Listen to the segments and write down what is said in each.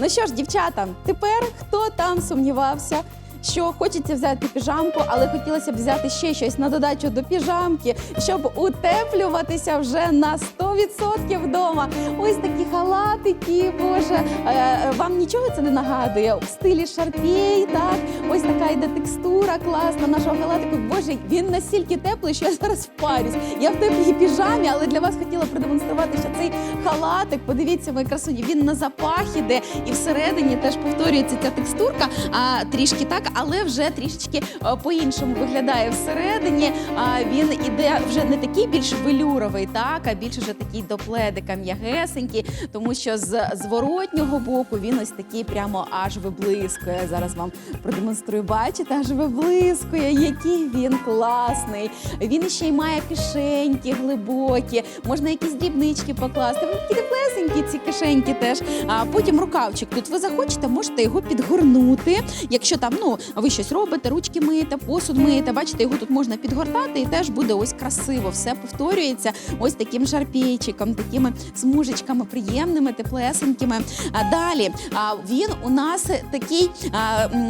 Ну що ж, дівчата, тепер хто там сумнівався, що хочеться взяти піжамку, але хотілося б взяти ще щось на додачу до піжамки, щоб утеплюватися вже на 100% вдома. Ось такі халатики, боже, е, е, вам нічого це не нагадує? В стилі шарпей, так? Ось така йде текстура класна нашого халатику. Боже, він настільки теплий, що я зараз впарюсь. Я в теплій піжамі, але для вас хотіла продемонструвати, що цей халатик, подивіться, мої красуні, він на запах іде, і всередині теж повторюється ця текстурка, а трішки так, але вже трішечки е, по-іншому виглядає всередині. А він іде вже не такий більш велюровий, так, а більш вже такий до пледика м'ягесенький, тому що з зворотнього боку він ось такий прямо аж виблискує. Зараз вам продемонструю. Бачите, аж виблискує, який він класний. Він ще й має кишеньки глибокі, можна якісь дрібнички покласти. Вони такі теплесенькі ці кишеньки теж. А потім рукавчик. Тут ви захочете, можете його підгорнути. Якщо там ну ви щось робите, ручки миєте, посуд миєте, бачите, його тут можна підгортати, і теж буде ось красиво. Все повторюється ось таким шарпейчиком, такими смужечками приємними, теплесенькими. А далі він у нас такий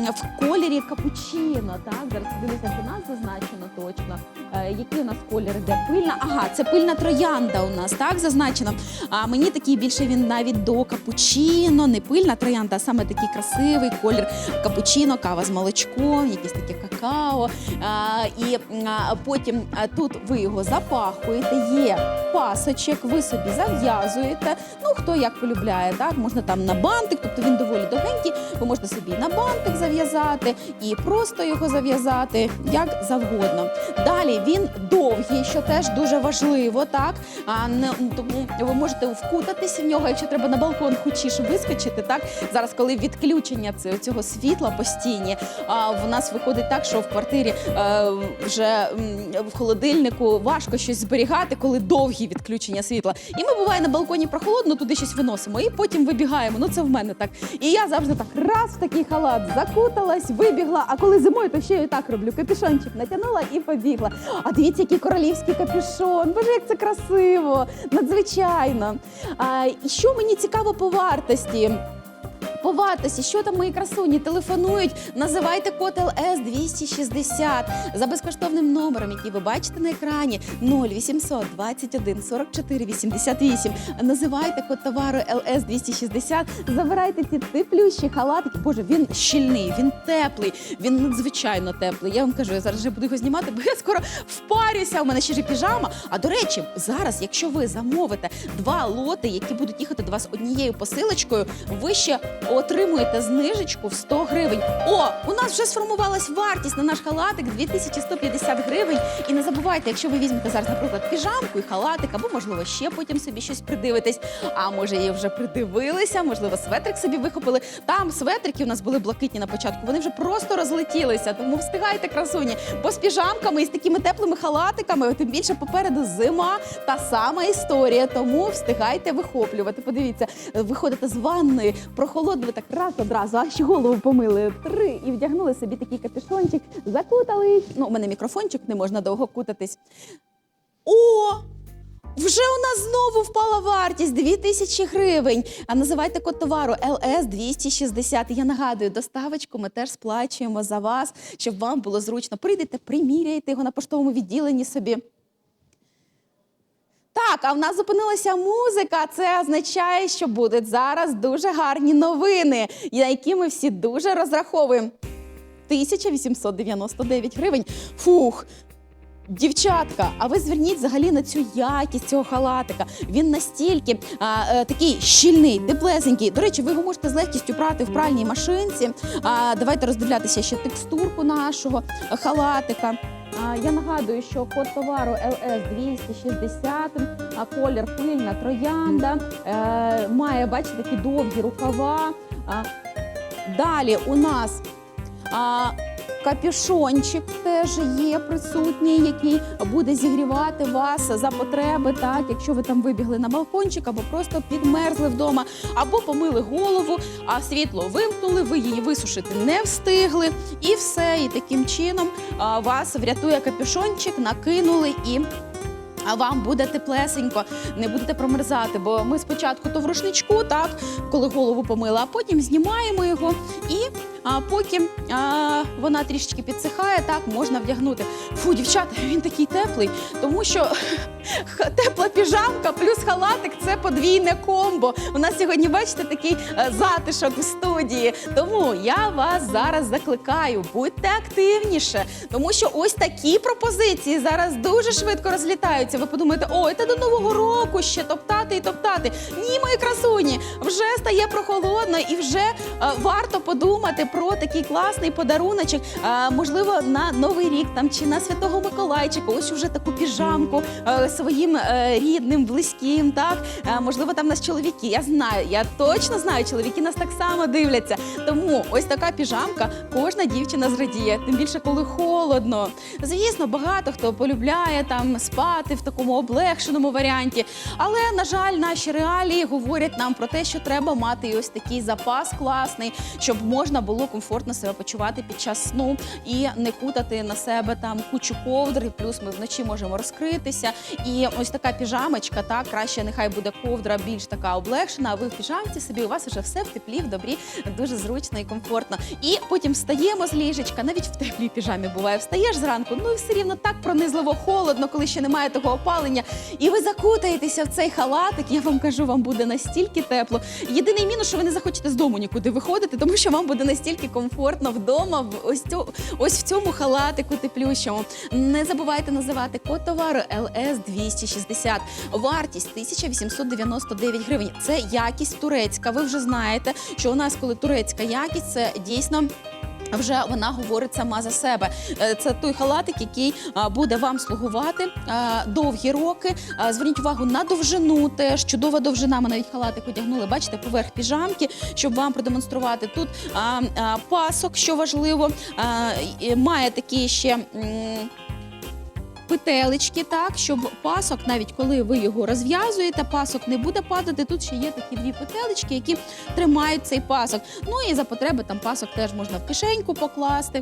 в кольорі капучино. Так, зараз дивлюся, у нас зазначено точно. Е, який у нас колір іде? Пильна. Ага, це пильна троянда у нас, так зазначено. А мені такий більше він навіть до капучино, не пильна троянда, а саме такий красивий колір капучино, кава з молочком, якесь таке какао. А, і а, потім а, тут ви його запахуєте, є пасочок, ви собі зав'язуєте. Ну хто як полюбляє, так можна там на бантик, тобто він доволі довгенький. Ви можете собі на бантик зав'язати і просто його зав'язати як завгодно. Далі він довгий, що теж дуже важливо, так а не тому ви можете вкутатися в нього, якщо треба на балкон хочеш вискочити. Так зараз, коли відключення цього світла постійні, а в нас виходить так, що в квартирі е, вже в холодильнику важко щось зберігати, коли довгі відключення світла. І ми буває на балконі прохолодно, туди щось виносимо, і потім вибігаємо. Ну це в мене так. І я завжди так раз в такий халат закуталась, вибігла. А коли зимою, то ще й так роблю. Капюшончик натягнула і побігла. А дивіться, який королівський капюшон. Боже, як це красиво! Надзвичайно. А, і що мені цікаво по вартості? По що там мої красуні телефонують, називайте код ЛС 260 за безкоштовним номером, який ви бачите на екрані 0800 21 44 88. Називайте код товару ЛС 260 забирайте ці теплющі халатики. Боже, він щільний, він теплий, він надзвичайно теплий. Я вам кажу, я зараз вже буду його знімати, бо я скоро впарюся. У мене ще ж піжама. А до речі, зараз, якщо ви замовите два лоти, які будуть їхати до вас однією посилочкою, ви ще отримуєте знижечку в 100 гривень. О, у нас вже сформувалась вартість на наш халатик 2150 гривень. І не забувайте, якщо ви візьмете зараз, наприклад, піжамку і халатик, або можливо ще потім собі щось придивитесь. А може, її вже придивилися, можливо, светрик собі вихопили. Там светрики у нас були блакитні на початку. Вони вже просто розлетілися. Тому встигайте красуні. Бо з піжамками і з такими теплими халатиками, тим більше попереду зима, та сама історія. Тому встигайте вихоплювати. Подивіться, виходите з ванної, прохолодно, ви так раз одразу, а ще голову помили. Три і вдягнули собі такий капюшончик, закутались. Ну, у мене мікрофончик, не можна довго кутатись. О! Вже у нас знову впала вартість 2000 гривень. А називайте код товару ЛС 260. Я нагадую, доставочку ми теж сплачуємо за вас, щоб вам було зручно. Прийдете, приміряйте його на поштовому відділенні собі. Так, а в нас зупинилася музика. Це означає, що будуть зараз дуже гарні новини, на які ми всі дуже розраховуємо. 1899 гривень. Фух. Дівчатка, а ви зверніть взагалі на цю якість цього халатика. Він настільки а, е, такий щільний, теплесенький. До речі, ви його можете з легкістю прати в пральній машинці. А, давайте роздивлятися ще текстурку нашого халатика. Я нагадую, що код товару ЛС 260, а колір пильна троянда, е, має, бачите, такі довгі рукава. Далі у нас капюшончик теж є присутній, який буде зігрівати вас за потреби, так, якщо ви там вибігли на балкончик, або просто підмерзли вдома, або помили голову, а світло вимкнули, ви її висушити не встигли, і все. І таким чином вас врятує капюшончик, накинули і. А вам буде теплесенько, не будете промерзати, бо ми спочатку то в рушничку, так, коли голову помила, а потім знімаємо його і а, поки а, вона трішечки підсихає, так можна вдягнути. Фу, дівчата, він такий теплий, тому що тепла піжамка плюс халатик це подвійне комбо. У нас сьогодні, бачите, такий е, затишок у студії. Тому я вас зараз закликаю, будьте активніше, тому що ось такі пропозиції зараз дуже швидко розлітаються. Ви подумаєте, ой, це до нового року ще топтати і топтати. Ні, мої красуні, вже стає прохолодно і вже е, варто подумати про такий класний подаруночок, е, можливо, на новий рік там чи на святого Миколайчика. Ось уже таку піжамку е, своїм е, рідним, близьким. Так Е, можливо, там нас чоловіки. Я знаю, я точно знаю, чоловіки нас так само дивляться. Тому ось така піжамка кожна дівчина зрадіє, тим більше коли холодно. Звісно, багато хто полюбляє там спати в такому облегшеному варіанті. Але на жаль, наші реалії говорять нам про те, що треба мати і ось такий запас класний, щоб можна було комфортно себе почувати під час сну і не кутати на себе там кучу ковдр. І плюс ми вночі можемо розкритися. І ось така піжамочка, так краще нехай буде ковдра більш така облегшена. А ви в піжамці собі у вас вже все в теплі, в добрі, дуже зручно і комфортно. І потім встаємо з ліжечка, навіть в теплій піжамі буває. Встаєш зранку, ну і все рівно так пронизливо холодно, коли ще немає того опалення. І ви закутаєтеся в цей халатик. Я вам кажу, вам буде настільки тепло. Єдиний мінус, що ви не захочете з дому нікуди виходити, тому що вам буде настільки комфортно вдома, в ось цю, ось в цьому халатику теплющому. Не забувайте називати код товару LS 260. Вартість 1899 гривень. Це якість турецька. Ви вже знаєте, що у нас, коли турецька якість, це дійсно. Вже вона говорить сама за себе. Е, Це той халатик, який буде вам слугувати довгі роки. Зверніть увагу на довжину. Теж чудова довжина. Ми навіть халатик одягнули. Бачите, поверх піжамки, щоб вам продемонструвати. Тут пасок, що важливо, має такі ще. Петелечки, так, щоб пасок, навіть коли ви його розв'язуєте, пасок не буде падати. Тут ще є такі дві петелечки, які тримають цей пасок. Ну і за потреби там пасок теж можна в кишеньку покласти.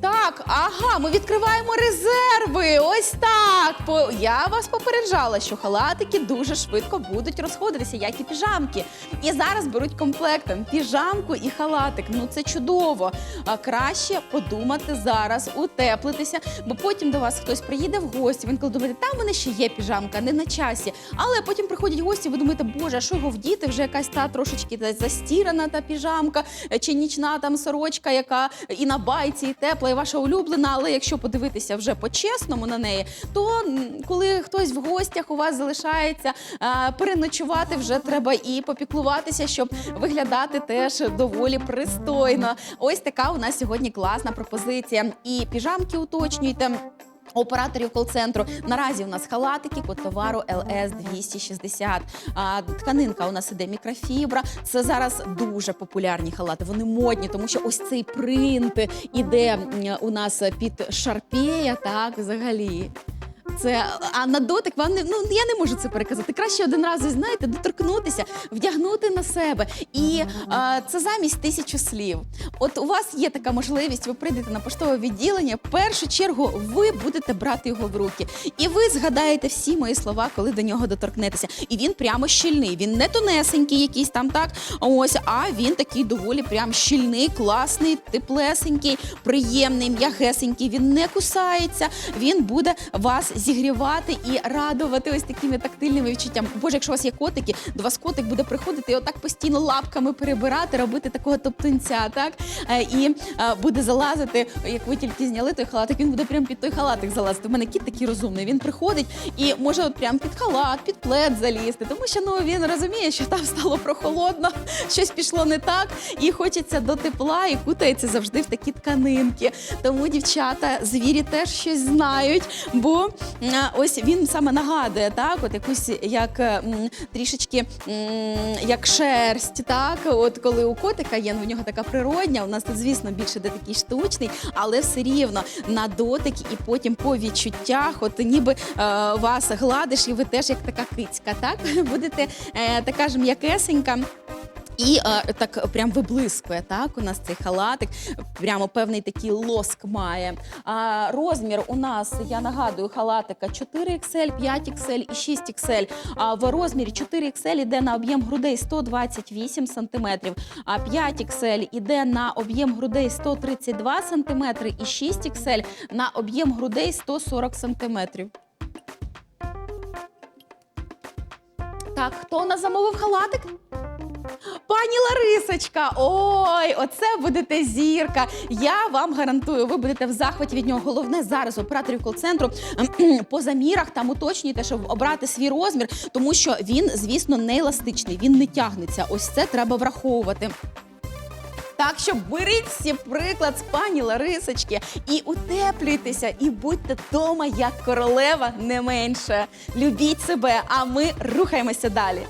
Так, ага, ми відкриваємо резерви. Ось так. По я вас попереджала, що халатики дуже швидко будуть розходитися, як і піжамки. І зараз беруть комплектом піжамку і халатик. Ну це чудово. А краще подумати зараз, утеплитися, бо потім до вас хтось приїде в гості. Він коли думаєте, там мене ще є піжамка, не на часі. Але потім приходять гості, ви думаєте, боже, що його вдіти? Вже якась та трошечки та застірана та піжамка, чи нічна там сорочка, яка і на байці, і тепла, і ваша улюблена. Але якщо подивитися вже по-чесному на неї, то коли хтось в гостях у вас залишається переночувати, вже треба і попіклуватися, щоб виглядати теж доволі пристойно. Ось така у нас сьогодні класна пропозиція. І піжамки уточнюйте. Операторів кол-центру наразі у нас халатики по товару LS 260. А, тканинка у нас іде мікрофібра. Це зараз дуже популярні халати. Вони модні, тому що ось цей принт іде у нас під шарпея. Так, взагалі. Це а на дотик вам не ну я не можу це переказати. Краще один раз знаєте, доторкнутися, вдягнути на себе. І а, це замість тисячі слів. От у вас є така можливість, ви прийдете на поштове відділення. В першу чергу ви будете брати його в руки, і ви згадаєте всі мої слова, коли до нього доторкнетеся. І він прямо щільний. Він не тонесенький, якийсь там так. Ось, а він такий доволі прям щільний, класний, теплесенький, приємний, м'ягесенький. Він не кусається. Він буде вас зігрівати і радувати ось такими тактильними відчуттями. Боже, якщо у вас є котики, до вас котик буде приходити і отак постійно лапками перебирати, робити такого топтунця, так Е, і е, буде залазити, як ви тільки зняли той халатик, він буде прямо під той халатик залазити. У мене кіт такий розумний. Він приходить і може от прямо під халат, під плед залізти, тому що ну він розуміє, що там стало прохолодно, щось пішло не так, і хочеться до тепла, і кутається завжди в такі тканинки. Тому дівчата, звірі теж щось знають, бо ось він саме нагадує так, от якусь як м, трішечки як шерсть, так от коли у котика є, ну, в нього така природня. У нас тут, звісно, більше де такий штучний, але все рівно на дотик і потім по відчуттях, от ніби е, вас гладиш, і ви теж як така кицька, так будете е, така ж м'якесенька. І е, так прям виблискує так у нас цей халатик, прямо певний такий лоск має. А, розмір у нас, я нагадую, халатика 4XL, 5XL і 6XL. А в розмірі 4XL іде на об'єм грудей 128 см, а 5XL іде на об'єм грудей 132 см і 6XL на об'єм грудей 140 см. Так, хто у нас замовив халатик? Пані Ларисочка, ой, оце будете зірка. Я вам гарантую, ви будете в захваті від нього. Головне зараз операторів кол-центру по замірах там уточнюйте, щоб обрати свій розмір, тому що він, звісно, не еластичний, він не тягнеться. Ось це треба враховувати. Так що беріть всі приклад з пані Ларисочки і утеплюйтеся, і будьте вдома як королева не менше. Любіть себе, а ми рухаємося далі.